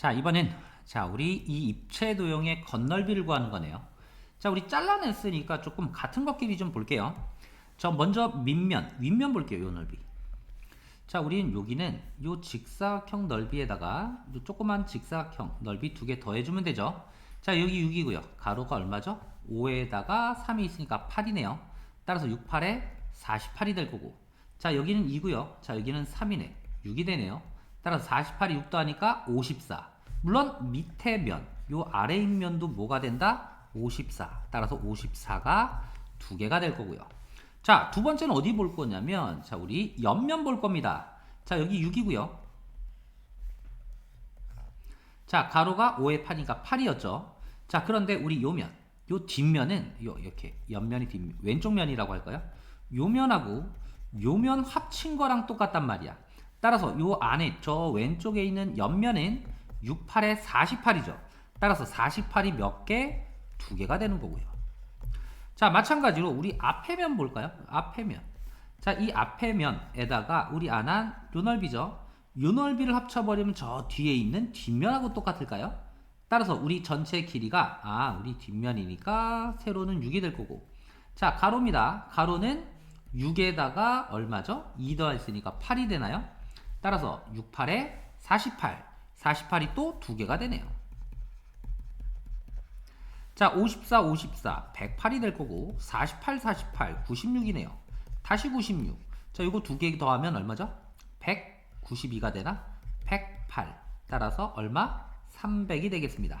자, 이번엔 자, 우리 이 입체 도형의 건널비를 구하는 거네요. 자, 우리 잘라냈으니까 조금 같은 것끼리 좀 볼게요. 저 먼저 밑면, 윗면 볼게요. 요 넓이. 자, 우린 여기는 요 직사각형 넓이에다가 요 조그만 직사각형 넓이 두 개 더해주면 되죠. 자, 여기 6이고요. 가로가 얼마죠? 5에다가 3이 있으니까 8이네요. 따라서 6, 8에 48이 될 거고. 자, 여기는 2고요. 자, 여기는 3이네. 6이 되네요. 따라서 48이 6 더하니까 54. 물론 밑에 면, 요 아래인 면도 뭐가 된다? 54. 따라서 54가 두 개가 될 거고요. 자, 두 번째는 어디 볼 거냐면, 자, 우리 옆면 볼 겁니다. 자, 여기 6이고요. 자, 가로가 5에 8이니까 8이었죠. 자, 그런데 우리 요면, 요 뒷면은 요 이렇게 옆면이 뒷 왼쪽 면이라고 할까요? 요 면하고 요면 합친 거랑 똑같단 말이야. 따라서 요 안에 저 왼쪽에 있는 옆면은 6, 8에 48이죠. 따라서 48이 몇 개? 두 개가 되는 거고요. 자, 마찬가지로 우리 앞에 면 볼까요? 앞에 면. 자, 이 앞에 면에다가 우리 안한 요 넓이죠. 요 넓이를 합쳐버리면 저 뒤에 있는 뒷면하고 똑같을까요? 따라서 우리 전체 길이가 아, 우리 뒷면이니까 세로는 6이 될 거고. 자, 가로입니다. 가로는 6에다가 얼마죠? 2 더했으니까 8이 되나요? 따라서 6, 8에 48. 48이 또 두 개가 되네요. 자, 54, 54, 108이 될 거고 48, 48, 96이네요. 다시 96. 자, 이거 두 개 더하면 얼마죠? 192가 되나? 108. 따라서 얼마? 300이 되겠습니다.